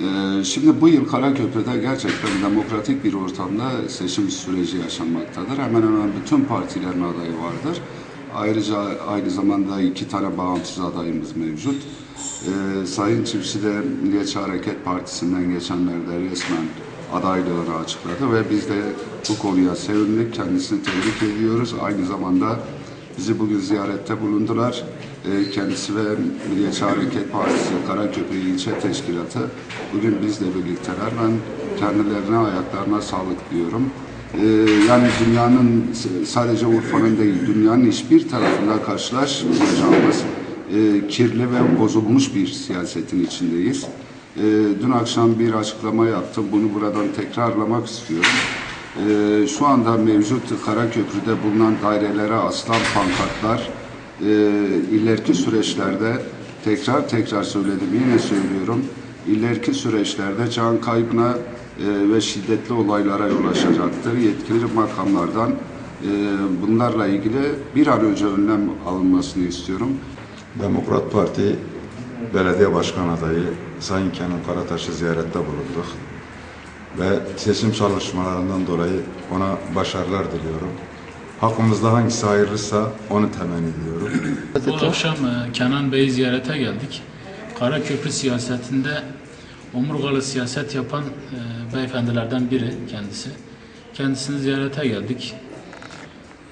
Ee, Şimdi bu yıl Karaköprü'de gerçekten demokratik bir ortamda seçim süreci yaşanmaktadır. Hemen hemen bütün partilerin adayı vardır. Ayrıca aynı zamanda iki tane bağımsız adayımız mevcut. Ee, Sayın Çiftçi de Milliyetçi Hareket Partisi'nden geçenlerde resmen adaylığını açıkladı ve biz de bu konuya sevindik. Kendisini tebrik ediyoruz. Aynı zamanda bizi bugün ziyarette bulundular. Ee, Kendisi ve Milliyetçi Hareket Partisi Karaköprü İlçe Teşkilatı bugün bizle birlikteler. Ben kendilerine ayaklarına sağlık diyorum. Ee, Yani dünyanın sadece Urfa'nın değil, dünyanın hiçbir tarafında karşılaşmayacağımız e, kirli ve bozulmuş bir siyasetin içindeyiz. Dün akşam bir açıklama yaptım. Bunu buradan tekrarlamak istiyorum. Şu anda mevcut Karaköprü'de bulunan dairelere asılan pankartlar e, ileriki süreçlerde tekrar tekrar söyledim yine söylüyorum ileriki süreçlerde can kaybına e, ve şiddetli olaylara yol açacaktır. Yetkili makamlardan e, bunlarla ilgili bir an önce önlem alınmasını istiyorum. Demokrat Parti Belediye Başkan adayı Sayın Kenan Karataş'ı ziyarette bulunduk. Ve seçim çalışmalarından dolayı ona başarılar diliyorum. Hakkımızda hangisi hayırlıysa onu temenni ediyorum. Bu akşam e, Kenan Bey'i ziyarete geldik. Karaköprü siyasetinde omurgalı siyaset yapan e, beyefendilerden biri kendisi. Kendisini ziyarete geldik.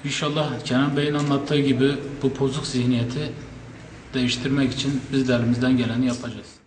İnşallah Kenan Bey'in anlattığı gibi bu bozuk zihniyeti değiştirmek için biz de elimizden geleni yapacağız.